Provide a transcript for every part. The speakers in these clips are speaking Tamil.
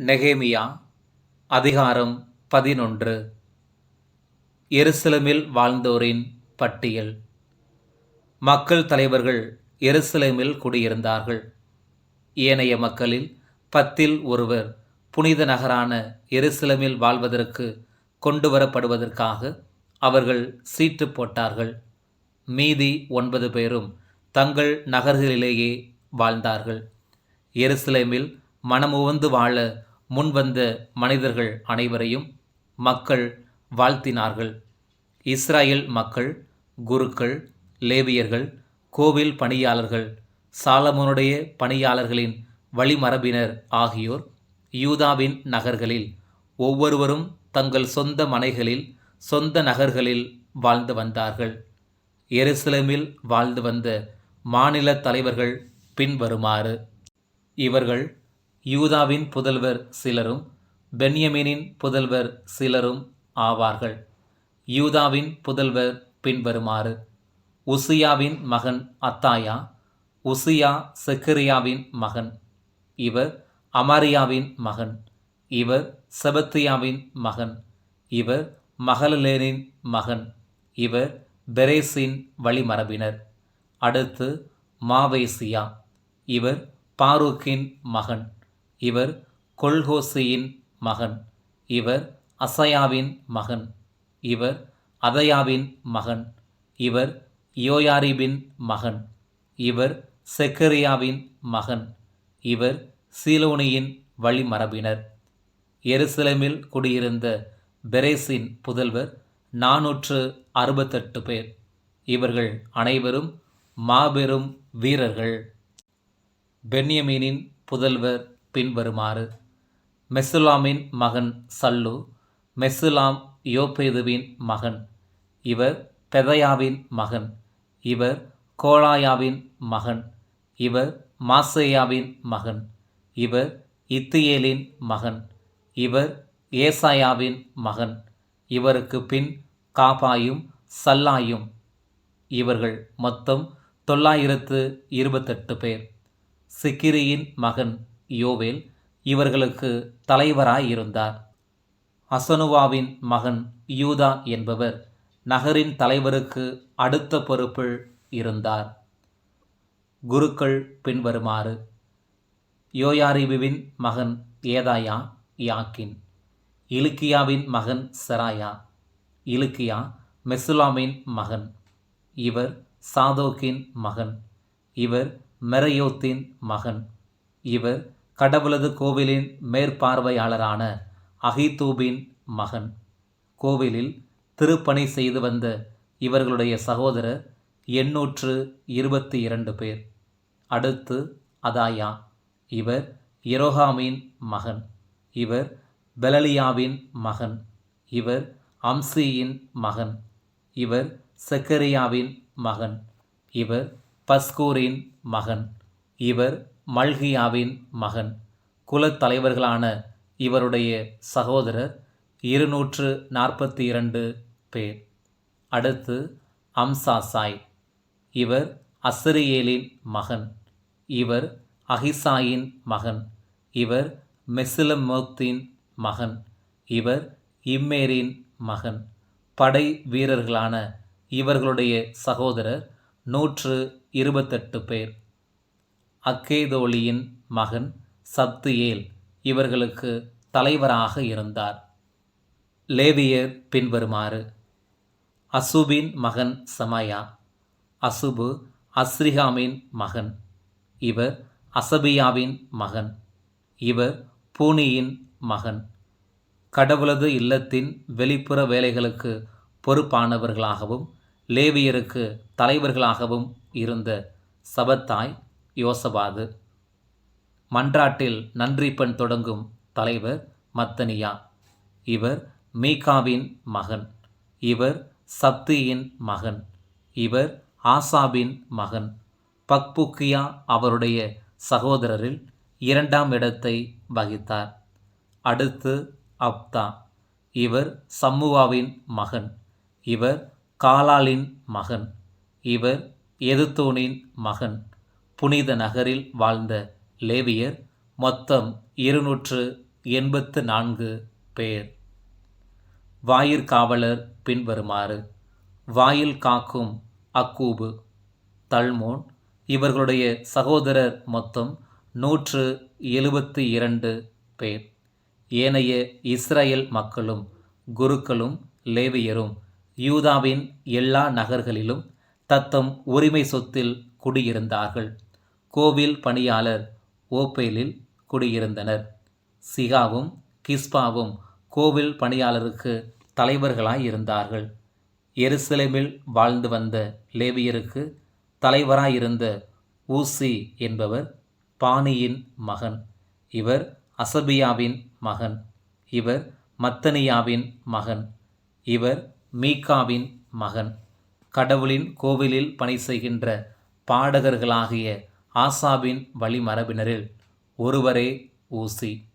நெகேமியா அதிகாரம் பதினொன்று. எருசலேமில் வாழ்ந்தோரின் பட்டியல். மக்கள் தலைவர்கள் எருசலேமில் குடியிருந்தார்கள். ஏனைய மக்களில் பத்தில் ஒருவர் புனித நகரான எருசலேமில் வாழ்வதற்கு கொண்டு வரப்படுவதற்காக அவர்கள் சீட்டு போட்டார்கள். மீதி ஒன்பது பேரும் தங்கள் நகர்களிலேயே வாழ்ந்தார்கள். எருசலேமில் மனமுவந்து வாழ முன்வந்த மனிதர்கள் அனைவரையும் மக்கள் வாழ்த்தினார்கள். இஸ்ராயேல் மக்கள் குருக்கள் லேவியர்கள் கோவில் பணியாளர்கள் சாலமோனுடைய பணியாளர்களின் வழிமரபினர் ஆகியோர் யூதாவின் நகர்களில் ஒவ்வொருவரும் தங்கள் சொந்த மனைகளில் சொந்த நகர்களில் வாழ்ந்து வந்தார்கள். எருசலேமில் வாழ்ந்து வந்த மாநில தலைவர்கள் பின்வருமாறு. இவர்கள் யூதாவின் புதல்வர் சிலரும் பென்யமீனின் புதல்வர் சிலரும் ஆவார்கள். யூதாவின் புதல்வர் பின்வருமாறு. உசியாவின் மகன் அத்தாயா உசியா செக்கரியாவின் மகன். இவர் அமாரியாவின் மகன். இவர் செபத்தியாவின் மகன். இவர் மகளலேனின் மகன். இவர் பெரேசின் வழிமரபினர். அடுத்து மாவேசியா. இவர் பாரூக்கின் மகன். இவர் கொல்ஹோசியின் மகன். இவர் அசயாவின் மகன். இவர் அதயாவின் மகன். இவர் யோயாரிபின் மகன். இவர் செக்கரியாவின் மகன். இவர் சீலோனியின் வழிமரபினர். எருசலேமில் குடியிருந்த பெரேசின் புதல்வர் நாநூற்று அறுபத்தெட்டு பேர். இவர்கள் அனைவரும் மாபெரும் வீரர்கள். பென்யமீனின் புதல்வர் பின்வருமாறு. மெசுலாமின் மகன் சல்லு மெசுலாம் யோபேதுவின் மகன் இவர் பெதையாவின் மகன் இவர் கோலாயாவின் மகன் இவர் மாசேயாவின் மகன் இவர் இத்தியேலின் மகன் இவர் ஏசாயாவின் மகன் இவருக்கு பின் காபாயும் சல்லாயும். இவர்கள் மொத்தம் தொள்ளாயிரத்து இருபத்தெட்டு பேர். சிக்கிரியின் மகன் யோவேல் இவர்களுக்கு தலைவராயிருந்தார். அசனுவாவின் மகன் யூதா என்பவர் நகரின் தலைவருக்கு அடுத்த பொறுப்பில் இருந்தார். குருக்கள் பின்வருமாறு. யோயாரிபுவின் மகன் ஏதாயா யாக்கின். இலுக்கியாவின் மகன் செராயா. இலுக்கியா மெசுலாமின் மகன். இவர் சாதோக்கின் மகன். இவர் மெரையோத்தின் மகன். இவர் கடவுளது கோவிலின் மேற்பார்வையாளரான அகிதூபின் மகன். கோவிலில் திருப்பணி செய்து வந்த இவர்களுடைய சகோதரர் எண்ணூற்று இருபத்தி இரண்டு பேர். அடுத்து அதாயா இவர் எரோகாமின் மகன். இவர் பெலலியாவின் மகன். இவர் அம்சியின் மகன். இவர் செக்கரியாவின் மகன். இவர் பஸ்கூரின் மகன். இவர் மல்கியாவின் மகன் குலத்தலைவர்களான இவருடைய சகோதரர் இருநூற்று நாற்பத்தி இரண்டு பேர். அடுத்து அம்சாசாய் இவர் அசரியேலின் மகன் இவர் அகிசாயின் மகன் இவர் மெசிலமோத்தின் மகன் இவர் இம்மேரின் மகன். படை வீரர்களான இவர்களுடைய சகோதரர் நூற்று இருபத்தெட்டு பேர். அக்கேதோலியின் மகன் சப்தியேல் இவர்களுக்கு தலைவராக இருந்தார். லேவியர் பின்வருமாறு. அசுபின் மகன் சமயா. அசுபு அஸ்ரிகாமின் மகன். இவர் அசபியாவின் மகன். இவர் பூனியின் மகன். கடவுளது இல்லத்தின் வெளிப்புற வேலைகளுக்கு பொறுப்பானவர்களாகவும் லேவியருக்கு தலைவர்களாகவும் இருந்த சபத்தாய் யோசபாது. மன்றாட்டில் நன்றிப்பண் தொடங்கும் தலைவர் மத்தனியா. இவர் மீகாவின் மகன். இவர் சப்தியின் மகன். இவர் ஆசாபின் மகன். பக்புக்கியா அவருடைய சகோதரரில் இரண்டாம் இடத்தை வகித்தார். அடுத்து அப்தா. இவர் சம்முவாவின் மகன். இவர் காலாலின் மகன். இவர் எதுத்தோனின் மகன். புனித நகரில் வாழ்ந்த லேவியர் மொத்தம் இருநூற்று எண்பத்து நான்கு பேர். வாயிற்காவலர் பின்வருமாறு வாயில் காக்கும் அக்கூபு தல்மோன் இவர்களுடைய சகோதரர் மொத்தம் நூற்று எழுபத்தி இரண்டு பேர். ஏனைய இஸ்ரேல் மக்களும் குருக்களும் லேவியரும் யூதாவின் எல்லா நகர்களிலும் தத்தம் உரிமை சொத்தில் குடியிருந்தார்கள். கோவில் பணியாளர் ஓப்பேலில் குடியிருந்தனர். சிகாவும் கிஸ்பாவும் கோவில் பணியாளருக்கு தலைவர்களாய் இருந்தார்கள். எருசலேமில் வாழ்ந்து வந்த லேவியருக்கு தலைவராயிருந்த ஊசி என்பவர் பாணியின் மகன். இவர் அசபியாவின் மகன். இவர் மத்தனியாவின் மகன். இவர் மீகாவின் மகன். கடவுளின் கோவிலில் பணி செய்கின்ற பாடகர்களாகிய ஆசாபின் வழிமரபினரில் ஒருவரே ஊசி.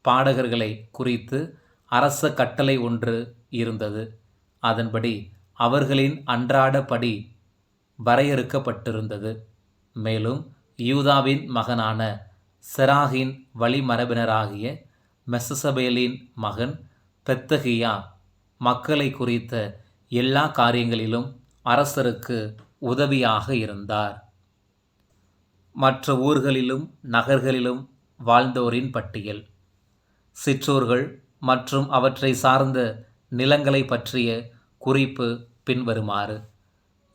பாடகர்களை குறித்து அரச கட்டளை ஒன்று இருந்தது. அதன்படி அவர்களின் அன்றாடப்படி வரையறுக்கப்பட்டிருந்தது. மேலும் யூதாவின் மகனான செராகின் வழிமரபினராகிய மெசசபேலின் மகன் பெத்தகியா மக்களை குறித்த எல்லா காரியங்களிலும் அரசருக்கு உதவியாக இருந்தார். மற்ற ஊர்களிலும் நகர்களிலும் வாழ்ந்தோரின் பட்டியல். சிற்றூர்கள் மற்றும் அவற்றை சார்ந்த நிலங்களை பற்றிய குறிப்பு பின்வருமாறு.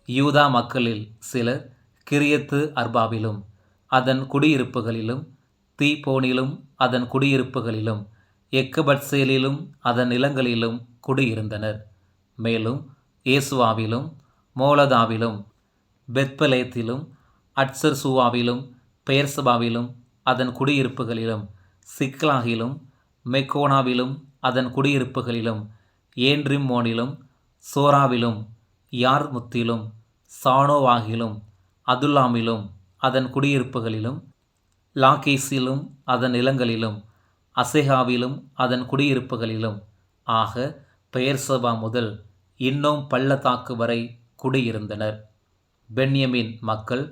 யூதா மக்களில் சிலர் கிரியத்து அர்பாவிலும் அதன் குடியிருப்புகளிலும் தீபோனிலும் அதன் குடியிருப்புகளிலும் எக்கபட்சேலிலும் அதன் நிலங்களிலும் குடியிருந்தனர். மேலும் ஏசுவாவிலும் மோலதாவிலும் பெத்பலேத்திலும் அட்சர்சுவாவிலும் பெயர்சபாவிலும் அதன் குடியிருப்புகளிலும் சிக்லாகிலும் மெக்கோனாவிலும் அதன் குடியிருப்புகளிலும் ஏன்ரிம்மோனிலும் சோராவிலும் யார்முத்திலும் சானோவாகிலும் அதுல்லாமிலும் அதன் குடியிருப்புகளிலும் லாகேசிலும் அதன் நிலங்களிலும் அசேகாவிலும் அதன் குடியிருப்புகளிலும் ஆக பெயர்சபா முதல் இன்னும் பள்ளத்தாக்கு வரை குடியிருந்தனர். பென்யமின் மக்கள்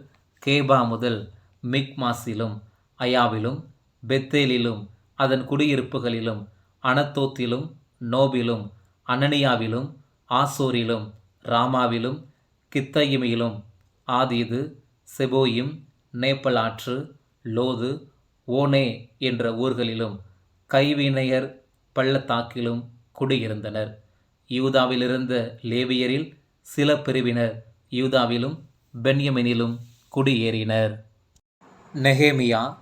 கேபா முதல் மிக்மாஸிலும் அயாவிலும் பெத்தேலிலும் அதன் குடியிருப்புகளிலும் அனத்தோத்திலும் நோபிலும் அனனியாவிலும் ஆசோரிலும் ராமாவிலும் கித்தயிமிலும் ஆதீது செபோயிம் நேப்பலாற்று லோது ஓனே என்ற ஊர்களிலும் கைவினையர் பள்ளத்தாக்கிலும் குடியிருந்தனர். யூதாவிலிருந்த லேவியரில் சில பிரிவினர் யூதாவிலும் பென்யமினிலும் குடியேறினர். நெகேமியா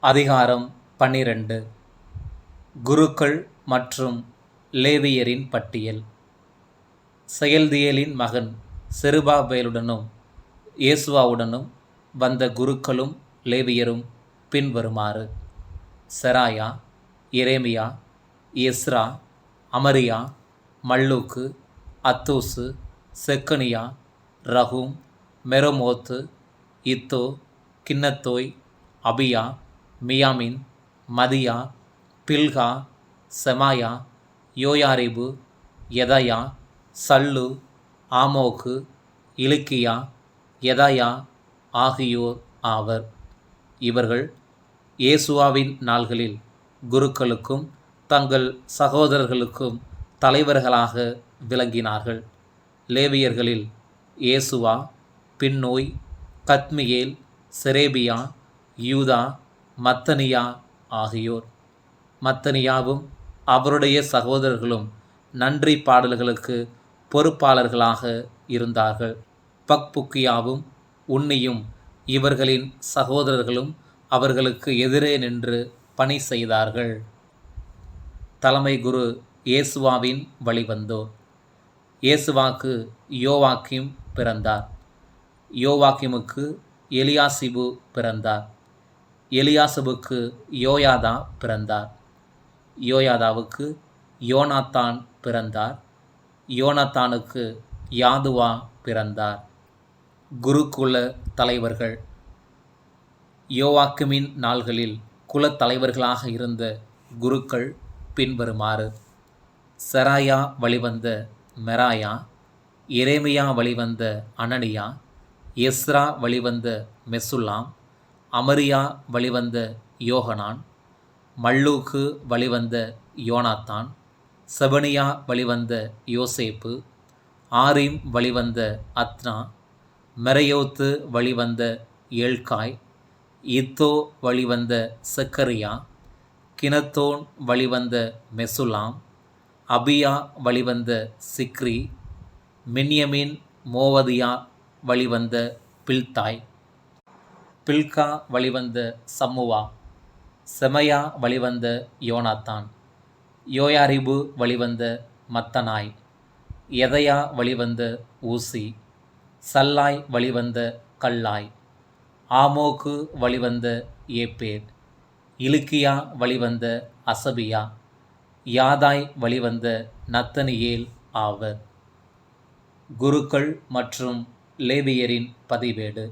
அதிகாரம் பன்னிரண்டு. குருக்கள் மற்றும் லேவியரின் பட்டியல். செயல்தியலின் மகன் செருபாபேலுடனும் இயேசுவாவுடனும் வந்த குருக்களும் லேவியரும் பின்வருமாறு. செராயா எரேமியா எஸ்ரா அமரியா மல்லூக்கு அத்தூசு செக்கனியா ரஹூம் மெரோமோத்து இத்தோ கிண்ணத்தோய் அபியா மியாமின் மதியா பில்கா செமாயா யோயாரிபு எதயா சல்லு ஆமோக்கு இலுக்கியா எதயா ஆகியோர் ஆவர். இவர்கள் இயேசுவாவின் நாள்களில் குருக்களுக்கும் தங்கள் சகோதரர்களுக்கும் தலைவர்களாக விளங்கினார்கள். லேவியர்களில் இயேசுவா பின்னோய் கத்மியேல் செரேபியா யூதா மத்தனியா ஆகியோர். மத்தனியாவும் அவருடைய சகோதரர்களும் நன்றி பாடல்களுக்கு பொறுப்பாளர்களாக இருந்தார்கள். பக்புக்கியாவும் உன்னியும் இவர்களின் சகோதரர்களும் அவர்களுக்கு எதிரே நின்று பணி செய்தார்கள். தலைமை குரு இயேசுவாவின் வழிவந்தோர். இயேசுவாக்கு யோவாக்கியும் பிறந்தார். யோவாக்கிமுக்கு எலியாசிபு பிறந்தார். எலியாசபுக்கு யோயாதா பிறந்தார். யோயாதாவுக்கு யோனாத்தான் பிறந்தார். யோனாத்தானுக்கு யாதுவா பிறந்தார். குருகுல தலைவர்கள். யோவாக்குமின் நாள்களில் குலத் தலைவர்களாக இருந்த குருக்கள் பின்வருமாறு. செராயா வழிவந்த மெராயா எரேமியா வழிவந்த அனனியா எஸ்ரா வழிவந்த மெசுல்லாம் அமரியா வழிவந்த யோகனான் மல்லூக்கு வழிவந்த யோனாத்தான் செபனியா வழிவந்த யோசேப்பு ஆரிம் வழிவந்த அத்னா மெரையோத்து வழிவந்த ஏழ்காய் இத்தோ வழிவந்த செக்கரியா கினத்தோன் வழிவந்த மெசுலாம் அபியா வழிவந்த சிக்ரி மின்யமின் மோவதியா வழிவந்த பில்தாய். பில்கா வழிவந்த சம்முவா. செமையா வழிவந்த யோனாத்தான். யோயாரிபு வழிவந்த மத்தனாய். எதையா வழிவந்த ஊசி. சல்லாய் வழிவந்த கல்லாய். ஆமோக்கு வழிவந்த ஏப்பேர். இலுக்கியா வழிவந்த அசபியா. யாதாய் வழிவந்த நத்தனியேல் ஆவர். குருக்கள் மற்றும் லேவியரின் பதிவேடு.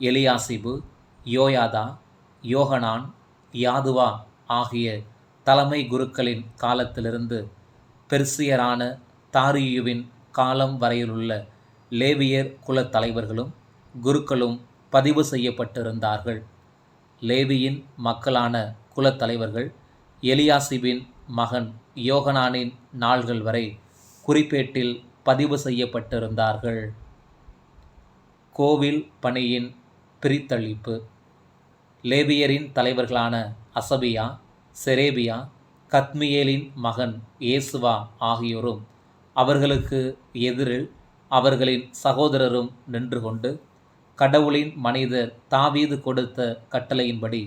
எலியாசிபு யோயாதா யோகனான் யாதுவா ஆகிய தலைமை குருக்களின் காலத்திலிருந்து பெர்சியரான தாரியுவின் காலம் வரையிலுள்ள லேவியர் குலத் தலைவர்களும் குருக்களும் பதிவு செய்யப்பட்டிருந்தார்கள். லேவியின் மக்களான குலத் தலைவர்கள் எலியாசிபின் மகன் யோகனானின் நாள்கள் வரை குறிப்பேட்டில் பதிவு செய்யப்பட்டிருந்தார்கள். கோவில் பணியின் பிரித்தளிப்பு. லேவியரின் தலைவர்களான அசபியா செரேபியா கத்மியேலின் மகன் ஏசுவா ஆகியோரும் அவர்களுக்கு எதிரில் அவர்களின் சகோதரரும் நின்று கொண்டு கடவுளின் மனிதர் தாவீது கொடுத்த கட்டளையின்படி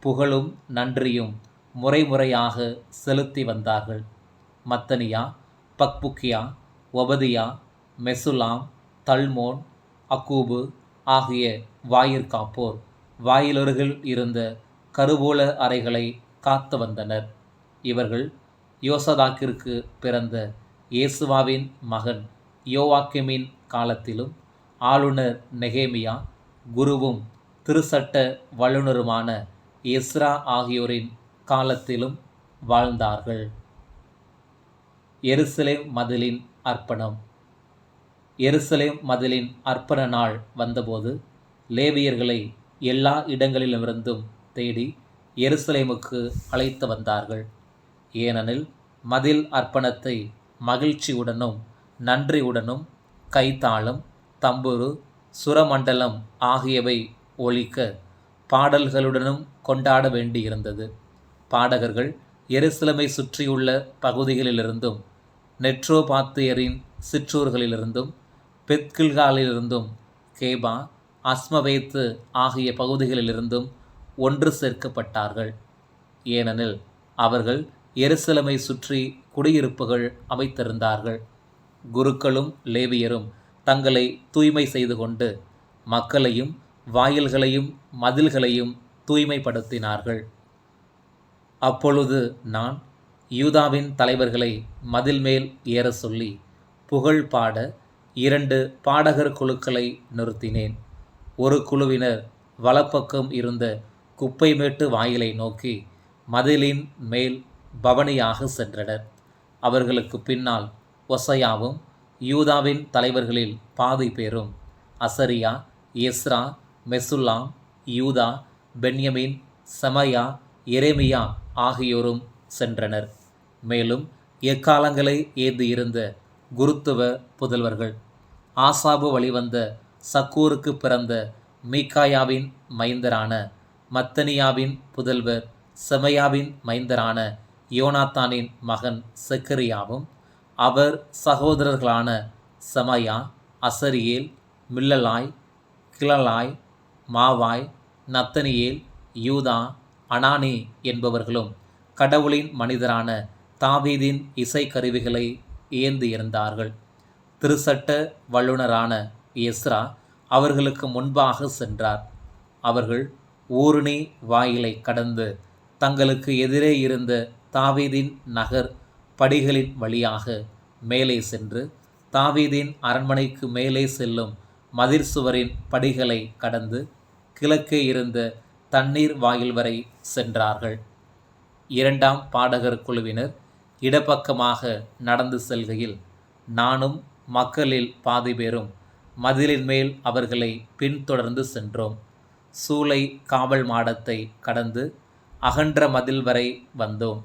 புகழும் நன்றியும் முறைமுறையாக செலுத்தி வந்தார்கள். மத்தனியா பக்புக்கியா ஒபதியா மெசுலாம் தல்மோன் அக்கூபு ஆகிய வாயிற்காப்போர் வாயிலருகில் இருந்த கருவூல அறைகளை காத்து வந்தனர். இவர்கள் யோசதாக்கிற்கு பிறந்த இயேசுவாவின் மகன் யோவாக்கிமின் காலத்திலும் ஆளுநர் நெகேமியா குருவும் திருசட்ட வல்லுநருமான எஸ்ரா ஆகியோரின் காலத்திலும் வாழ்ந்தார்கள். எருசலேம் மதிலின் அர்ப்பணம். எருசலேம் மதிலின் அர்ப்பண நாள் வந்தபோது லேவியர்களை எல்லா இடங்களிலிருந்தும் தேடி எருசலேமுக்கு அழைத்து வந்தார்கள். ஏனெனில் மதில் அர்ப்பணத்தை மகிழ்ச்சியுடனும் நன்றியுடனும் கைத்தாளம் தம்புரு சுரமண்டலம் ஆகியவை ஒழிக்க பாடல்களுடனும் கொண்டாட வேண்டியிருந்தது. பாடகர்கள் எருசலமை சுற்றியுள்ள பகுதிகளிலிருந்தும் நெட்ரோபாத்தியரின் சிற்றூர்களிலிருந்தும் பெத்கில்காலிலிருந்தும் கேபா அஸ்மவேத்து ஆகிய பகுதிகளிலிருந்தும் ஒன்று சேர்க்கப்பட்டார்கள். ஏனெனில் அவர்கள் எருசலமை சுற்றி குடியிருப்புகள் அமைத்திருந்தார்கள். குருக்களும் லேவியரும் தங்களை தூய்மை செய்து கொண்டு மக்களையும் வாயில்களையும் மதில்களையும் தூய்மைப்படுத்தினார்கள். அப்பொழுது நான் யூதாவின் தலைவர்களை மதில் மேல் ஏற சொல்லி புகழ் பாட இரண்டு பாடகர் குழுக்களை நிறுத்தினேன். ஒரு குழுவினர் வலப்பக்கம் இருந்த குப்பைமேட்டு வாயிலை நோக்கி மதிலின் மேல் பவனியாக சென்றனர். அவர்களுக்கு பின்னால் ஒசையாவும் யூதாவின் தலைவர்களில் பாதி பேரும் அசரியா எஸ்ரா மெசுல்லாம் யூதா பென்யமின் செமயா எரேமியா ஆகியோரும் சென்றனர். மேலும் எக்காலங்களை ஏந்தியிருந்த குருத்துவ புதல்வர்கள். ஆசாபு வழிவந்த சக்கூருக்கு பிறந்த மீகாயாவின் மைந்தரான மத்தனியாவின் புதல்வர் செமையாவின் மைந்தரான யோனாத்தானின் மகன் செக்கரியாவும் அவர் சகோதரர்களான செமையா அசரியேல் மில்லலாய் கிளலாய் மாவாய் நத்தனியேல் யூதா அனானி என்பவர்களும் கடவுளின் மனிதரான தாவீதின் இசைக்கருவிகளை ஏந்தி இருந்தார்கள். திருசட்ட வல்லுனரான எஸ்ரா அவர்களுக்கு முன்பாக சென்றார். அவர்கள் ஊருணி வாயிலை கடந்து தங்களுக்கு எதிரே இருந்த தாவீதின் நகர் படிகளின் வழியாக மேலே சென்று தாவீதின் அரண்மனைக்கு மேலே செல்லும் மதிர் சுவரின் படிகளை கடந்து கிழக்கே இருந்த தண்ணீர் வாயில் வரை சென்றார்கள். இரண்டாம் பாடகர் குழுவினர் இடப்பக்கமாக நடந்து செல்கையில் நானும் மக்களில் பாதி பேரும் மதிலின் மேல் அவர்களை பின்தொடர்ந்து சென்றோம். சூளை காவல் மாடத்தை கடந்து அகன்ற மதில் வரை வந்தோம்.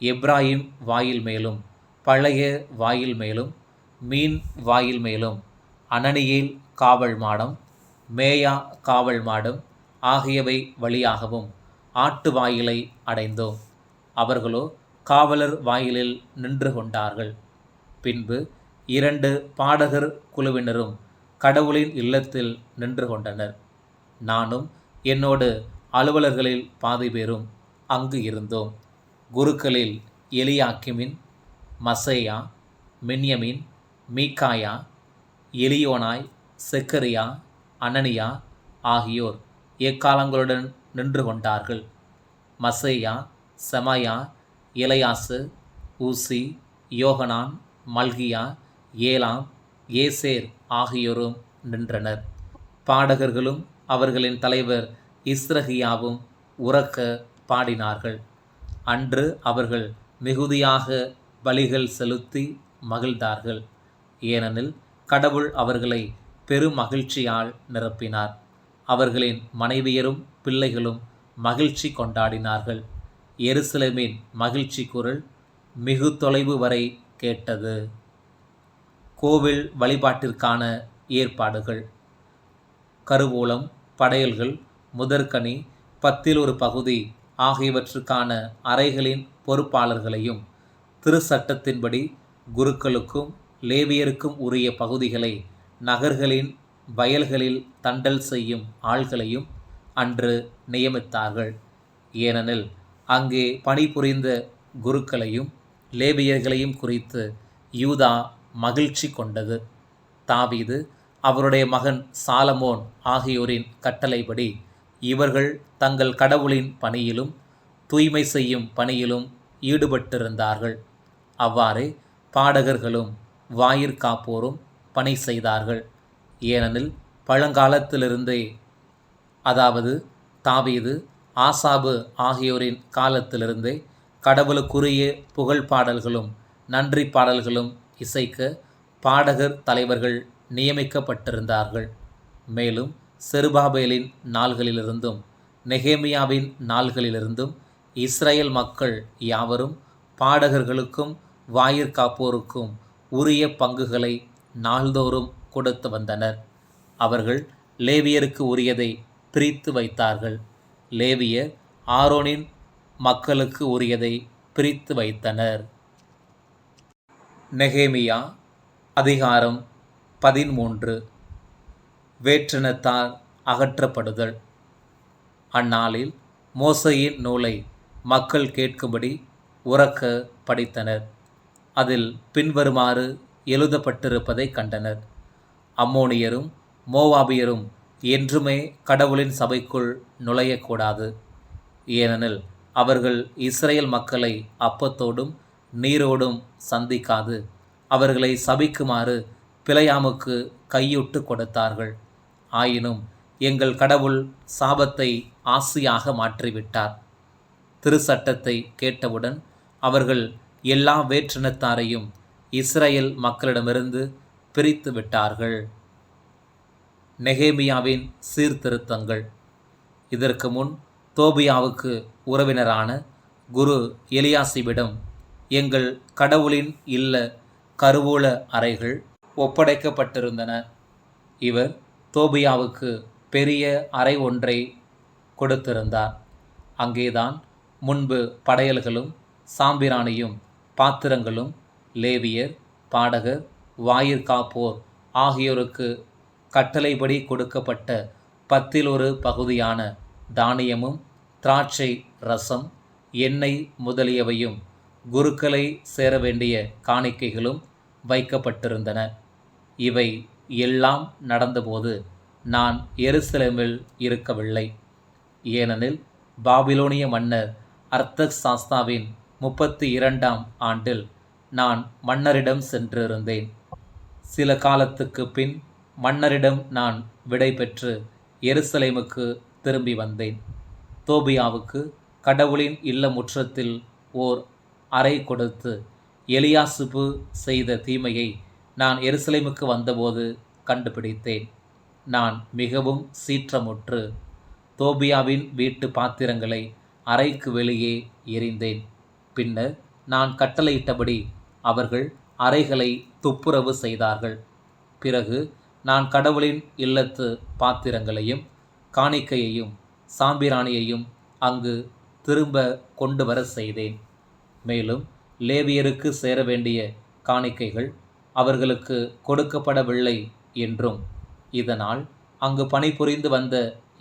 எப்ராஹிம் வாயில் மேலும் பழைய வாயில் மேலும் மீன் வாயில் மேலும் அனனியில் காவல் மாடம் மேயா காவல் மாடம் ஆகியவை வழியாகவும் ஆட்டு வாயிலை அடைந்தோம். அவர்களோ காவலர் வாயிலில் நின்று கொண்டார்கள். பின்பு இரண்டு பாடகர் குழுவினரும் கடவுளின் இல்லத்தில் நின்று கொண்டனர். நானும் என்னோடு அலுவலர்களில் பாதி பேரும் அங்கு இருந்தோம். குருக்களில் எலியாக்கிமின் மசேயா மின்யமின் மீக்காயா எலியோனாய் செக்கரியா அனனியா ஆகியோர் எக்காலங்களுடன் நின்று கொண்டார்கள். மசேயா செமயா இலையாசு ஊசி யோகனான் மல்கியா ஏலாம் ஏசேர் ஆகியோரும் நின்றனர். பாடகர்களும் அவர்களின் தலைவர் இஸ்ரஹியாவும் உறக்க பாடினார்கள். அன்று அவர்கள் மிகுதியாக பலிகள் செலுத்தி மகிழ்ந்தார்கள். ஏனெனில் கடவுள் அவர்களை பெருமகிழ்ச்சியால் நிரப்பினார். அவர்களின் மனைவியரும் பிள்ளைகளும் மகிழ்ச்சி கொண்டாடினார்கள். எருசலேமின் மகிழ்ச்சி குரல் மிகு தொலைவு வரை கேட்டது. கோவில் வழிபாட்டிற்கான ஏற்பாடுகள். கருவூலம் படையல்கள் முதற்கனி பத்தில் ஒரு பகுதி ஆகியவற்றுக்கான அறைகளின் பொறுப்பாளர்களையும் திருச்சட்டத்தின்படி குருக்களுக்கும் லேவியருக்கும் உரிய பகுதிகளை நகர்களின் வயல்களில் தண்டல் செய்யும் ஆள்களையும் அன்று நியமித்தார்கள். ஏனெனில் அங்கே பணிபுரிந்த குருக்களையும் லேபியர்களையும் குறித்து யூதா மகிழ்ச்சி கொண்டது. தாவீது அவருடைய மகன் சாலமோன் ஆகியோரின் கட்டளைப்படி இவர்கள் தங்கள் கடவுளின் பணியிலும் தூய்மை செய்யும் பணியிலும் ஈடுபட்டிருந்தார்கள். அவ்வாறே பாடகர்களும் வாயிற்காப்போரும் பணி செய்தார்கள். ஏனெனில் பழங்காலத்திலிருந்தே அதாவது தாவீது ஆசாபு ஆகியோரின் காலத்திலிருந்தே கடவுளுக்குரிய புகழ் பாடல்களும் நன்றி பாடல்களும் இசைக்க பாடகர் தலைவர்கள் நியமிக்கப்பட்டிருந்தார்கள். மேலும் செருபாபேலின் நாள்களிலிருந்தும் நெகேமியாவின் நாள்களிலிருந்தும் இஸ்ரேல் மக்கள் யாவரும் பாடகர்களுக்கும் வாயிற்காப்போருக்கும் உரிய பங்குகளை நாள்தோறும் கொடுத்து வந்தனர். அவர்கள் லேவியருக்கு உரியதை பிரித்து வைத்தார்கள். லேவியர் ஆரோனின் மக்களுக்கு உரியதை பிரித்து வைத்தனர். நெகேமியா அதிகாரம் பதிமூன்று வேற்றினத்தார் அகற்றப்படுதல். அந்நாளில் மோசையின் நூலை மக்கள் கேட்கும்படி உறக்க படித்தனர். அதில் பின்வருமாறு எழுதப்பட்டிருப்பதை கண்டனர். அம்மோனியரும் மோவாபியரும் என்றுமே கடவுளின் சபைக்குள் நுழையக்கூடாது. ஏனெனில் அவர்கள் இஸ்ரேல் மக்களை அப்பத்தோடும் நீரோடும் சந்திக்காது. அவர்களை சபிக்குமாறு பிழையாமுக்கு கையுட்டு கொடுத்தார்கள். ஆயினும் எங்கள் கடவுள் சாபத்தை ஆசியாக மாற்றிவிட்டார். திருச்சட்டத்தை கேட்டவுடன் அவர்கள் எல்லா வேற்றினத்தாரையும் இஸ்ரேல் மக்களிடமிருந்து பிரித்து விட்டார்கள். நெகேமியாவின் சீர்திருத்தங்கள். இதற்கு முன் தோபியாவுக்கு உறவினரான குரு எலியாசிவிடம் எங்கள் கடவுளின் இல்ல கருவூல அறைகள் ஒப்படைக்கப்பட்டிருந்தன. இவர் தோபியாவுக்கு பெரிய அறை ஒன்றை கொடுத்திருந்தார். அங்கேதான் முன்பு படையல்களும் சாம்பிராணியும் பாத்திரங்களும் லேவியர் பாடகர் வாயிற்காப்போர் ஆகியோருக்கு கட்டளைப்படி கொடுக்கப்பட்ட பத்தில் ஒரு பகுதியான தானியமும் திராட்சை ரசம் எண்ணெய் முதலியவையும் குருக்களை சேர வேண்டிய காணிக்கைகளும் வைக்கப்பட்டிருந்தன. இவை எல்லாம் நடந்தபோது நான் எருசலேமில் இருக்கவில்லை. ஏனெனில் பாபிலோனிய மன்னர் அர்த்தக் சாஸ்தாவின் முப்பத்தி இரண்டாம் ஆண்டில் நான் மன்னரிடம் சென்றிருந்தேன். சில காலத்துக்கு பின் மன்னரிடம் நான் விடை பெற்று எருசலேமுக்கு திரும்பி வந்தேன். தோபியாவுக்கு கடவுளின் இல்ல முற்றத்தில் ஓர் அறை கொடுத்து எலியாசுபு செய்த தீமையை நான் எருசலேமுக்கு வந்தபோது கண்டுபிடித்தேன். நான் மிகவும் சீற்றமுற்று தோபியாவின் வீட்டு பாத்திரங்களை அறைக்கு வெளியே எறிந்தேன். பின்னர் நான் கட்டளையிட்டபடி அவர்கள் அறைகளை துப்புரவு செய்தார்கள். பிறகு நான் கடவுளின் இல்லத்து பாத்திரங்களையும் காணிக்கையையும் சாம்பிராணியையும் அங்கு திரும்ப கொண்டு வர செய்தேன். மேலும் லேவியருக்கு சேர வேண்டிய காணிக்கைகள் அவர்களுக்கு கொடுக்கப்படவில்லை என்றும் இதனால் அங்கு பணிபுரிந்து வந்த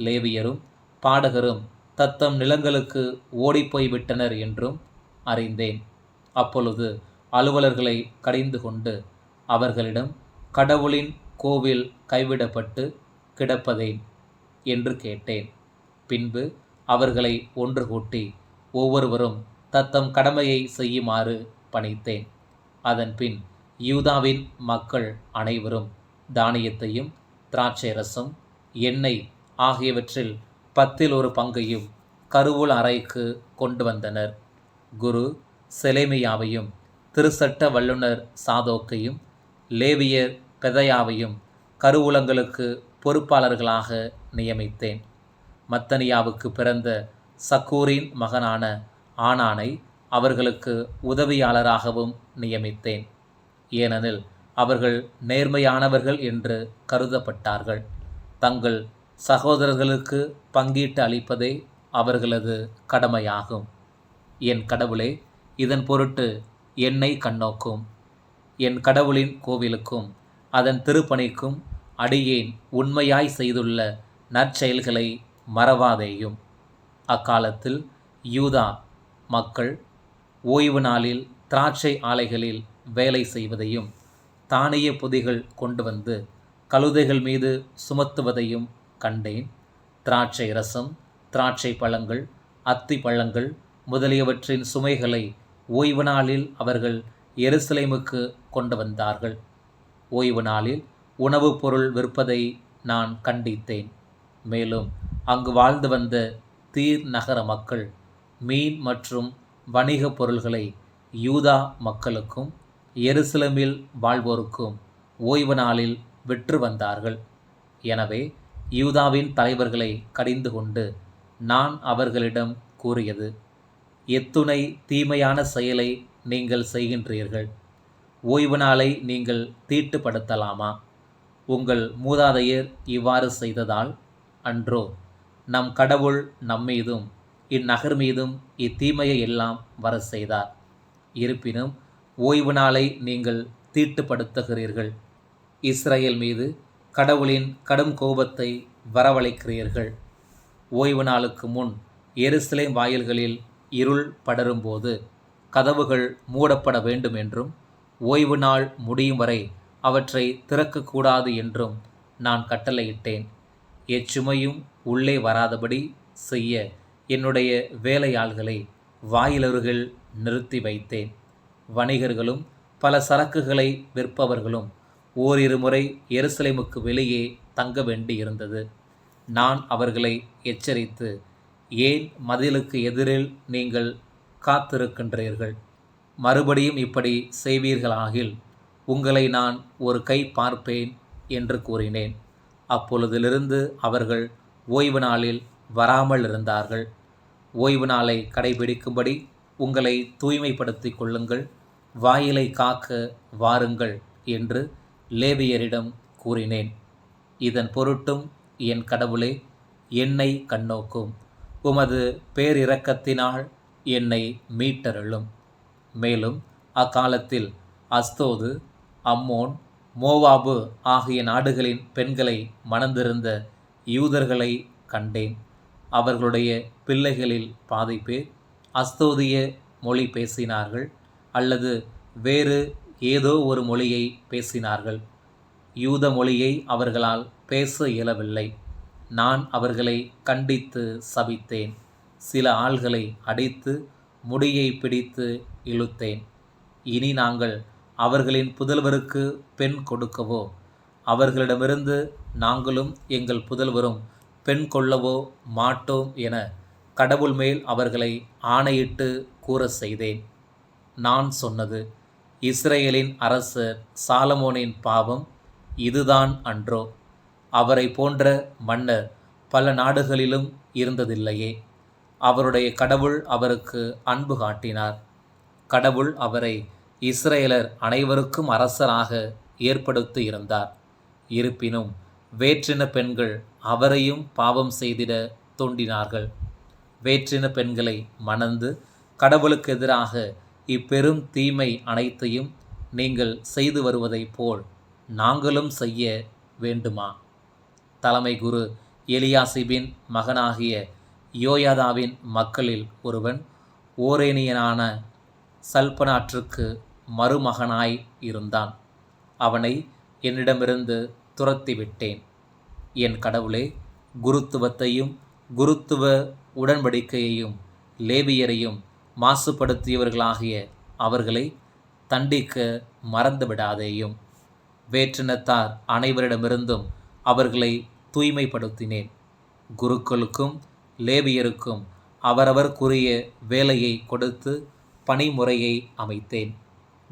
லேவியரும் பாடகரும் தத்தம் நிலங்களுக்கு ஓடிப்போய் விட்டனர் என்றும் அறிந்தேன். அப்பொழுது அலுவலர்களை கடிந்து கொண்டு அவர்களிடம் கடவுளின் கோவில் கைவிடப்பட்டு கிடப்பதேன் என்று கேட்டேன். பின்பு அவர்களை ஒன்று கூட்டி ஒவ்வொருவரும் தத்தம் கடமையை செய்யுமாறு பணித்தேன். அதன்பின் யூதாவின் மக்கள் அனைவரும் தானியத்தையும் திராட்சை ரசம் எண்ணெய் ஆகியவற்றில் பத்தில் ஒரு பங்கையும் கருவூல் அறைக்கு கொண்டு வந்தனர். குரு செலேமியாவையும் திருசட்ட வல்லுனர் சாதோக்கையும் லேவியர் பெதையாவையும் கருவூலங்களுக்கு பொறுப்பாளர்களாக நியமித்தேன். மத்தனியாவுக்கு பிறந்த சக்கூரின் மகனான ஆனானை அவர்களுக்கு உதவியாளராகவும் நியமித்தேன். ஏனெனில் அவர்கள் நேர்மையானவர்கள் என்று கருதப்பட்டார்கள். தங்கள் சகோதரர்களுக்கு பங்கீட்டு அளிப்பதே அவர்களது கடமையாகும். என் கடவுளே இதன் பொருட்டு என்னை கண்ணோக்கும். என் கடவுளின் கோவிலுக்கும் அதன் திருப்பணிக்கும் அடியேன் உண்மையாய் செய்துள்ள நற்செயல்களை மறவாதேயும். அக்காலத்தில் யூதா மக்கள் ஓய்வு நாளில் திராட்சை ஆலைகளில் வேலை செய்வதையும் தானிய பொதிகள் கொண்டு வந்து கழுதைகள் மீது சுமத்துவதையும் கண்டேன். திராட்சை ரசம் திராட்சை பழங்கள் அத்தி பழங்கள் முதலியவற்றின் சுமைகளை ஓய்வு நாளில் அவர்கள் எருசலேமுக்கு கொண்டு வந்தார்கள். ஓய்வு நாளில் உணவுப் பொருள் விற்பதை நான் கண்டித்தேன். மேலும் அங்கு வாழ்ந்து வந்த தீர் நகர மக்கள் மீன் மற்றும் வணிகப் பொருள்களை யூதா மக்களுக்கும் எருசலமில் வாழ்வோருக்கும் ஓய்வு நாளில் விற்று வந்தார்கள். எனவே யூதாவின் தலைவர்களை கடிந்து கொண்டு நான் அவர்களிடம் கூறியது எத்துணை தீமையான செயலை நீங்கள் செய்கின்றீர்கள். ஓய்வு நாளை நீங்கள் தீட்டுப்படுத்தலாமா? உங்கள் மூதாதையர் இவ்வாறு செய்ததால் அன்றோ நம் கடவுள் நம்மீதும் இந்நகர் மீதும் இத்தீமையை எல்லாம் வர செய்தார். இருப்பினும் ஓய்வு நாளை நீங்கள் தீட்டுப்படுத்துகிறீர்கள். இஸ்ரேல் மீது கடவுளின் கடும் கோபத்தை வரவழைக்கிறீர்கள். ஓய்வு நாளுக்கு முன் எருசலேம் வாயில்களில் இருள் படரும்போது கதவுகள் மூடப்பட வேண்டும் என்றும் ஓய்வு நாள் முடியும் வரை அவற்றை திறக்கக்கூடாது என்றும் நான் கட்டளையிட்டேன். எச்சுமையும் உள்ளே வராதபடி செய்ய என்னுடைய வேலையாள்களை வாயிலருகில் நிறுத்தி வைத்தேன். வணிகர்களும் பல சரக்குகளை விற்பவர்களும் ஓரிரு முறை எருசலேமுக்கு வெளியே தங்க வேண்டியிருந்தது. நான் அவர்களை எச்சரித்து ஏன் மதிலுக்கு எதிரில் நீங்கள் காத்திருக்கின்றீர்கள்? மறுபடியும் இப்படி செய்வீர்களாகில் உங்களை நான் ஒரு கை பார்ப்பேன் என்று கூறினேன். அப்பொழுதிலிருந்து அவர்கள் ஓய்வு நாளில் வராமல் இருந்தார்கள். ஓய்வு நாளை கடைபிடிக்கும்படி உங்களை தூய்மைப்படுத்திக் கொள்ளுங்கள். வாயிலை காக்க வாருங்கள் என்று லேவியரிடம் கூறினேன். இதன் பொருட்டும் என் கடவுளே என்னை கண்ணோக்கும். உமது பேரிரக்கத்தினால் என்னை மீட்டருளும். மேலும் அக்காலத்தில் அஸ்தோது அம்மோன் மோவாபு ஆகிய நாடுகளின் பெண்களை மணந்திருந்த யூதர்களை கண்டேன். அவர்களுடைய பிள்ளைகளில் பாதி பேர் அஸ்தோதிய மொழி பேசினார்கள் அல்லது வேறு ஏதோ ஒரு மொழியை பேசினார்கள். யூத மொழியை அவர்களால் பேச இயலவில்லை. நான் அவர்களை கண்டித்து சபித்தேன். சில ஆள்களை அடித்து முடியை பிடித்து இழுத்தேன். இனி நாங்கள் அவர்களின் புதல்வருக்கு பெண் கொடுக்கவோ? அவர்களிடமிருந்து நாங்களும் எங்கள் புதல்வரும் பெண் கொள்ளவோ மாட்டோம் என கடவுள் மேல் அவர்களை ஆணையிட்டு கூற செய்தேன். நான் சொன்னது இஸ்ரேலின் அரசர் சாலமோனின் பாவம் இதுதான் அன்றோ? அவரை போன்ற மன்னர் பல நாடுகளிலும் இருந்ததில்லையே. அவருடைய கடவுள் அவருக்கு அன்பு காட்டினார். கடவுள் அவரை இஸ்ரேலர் அனைவருக்கும் அரசராக ஏற்படுத்தி இருந்தார். இருப்பினும் வேற்றின பெண்கள் அவரையும் பாவம் செய்திட தூண்டினார்கள். வேற்றின பெண்களை மணந்து கடவுளுக்கு எதிராக இப்பெரும் தீமை அனைத்தையும் நீங்கள் செய்து வருவதைப் போல் நாங்களும் செய்ய வேண்டுமா? தலைமை குரு எலியாசிபின் மகனாகிய யோயாதாவின் மக்களில் ஒருவன் ஓரேனியனான சல்பனாற்றுக்கு மருமகனாய் இருந்தான். அவனை என்னிடமிருந்து துரத்திவிட்டேன் என் கடவுளே குருத்துவத்தையும் குருத்துவ உடன்படிக்கையையும் லேபியரையும் மாசுபடுத்தியவர்களாகிய அவர்களை தண்டிக்க மறந்துவிடாதேயும். வேற்றினத்தார் அனைவரிடமிருந்தும் அவர்களை தூய்மைப்படுத்தினேன். குருக்களுக்கும் லேபியருக்கும் அவரவர்க்குரிய வேலையை கொடுத்து பணிமுறையை அமைத்தேன்.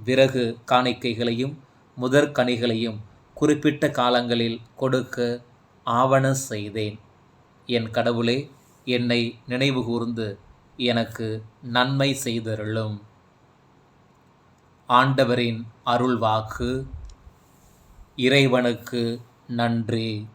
விறகு காணிக்கைகளையும் முதற்கனிகளையும் குறிப்பிட்ட காலங்களில் கொடுக்க ஆவண செய்தேன். என் கடவுளே என்னை நினைவுகூர்ந்து எனக்கு நன்மை செய்தருளும். ஆண்டவரின் அருள்வாக்கு இறைவனுக்கு நன்றி.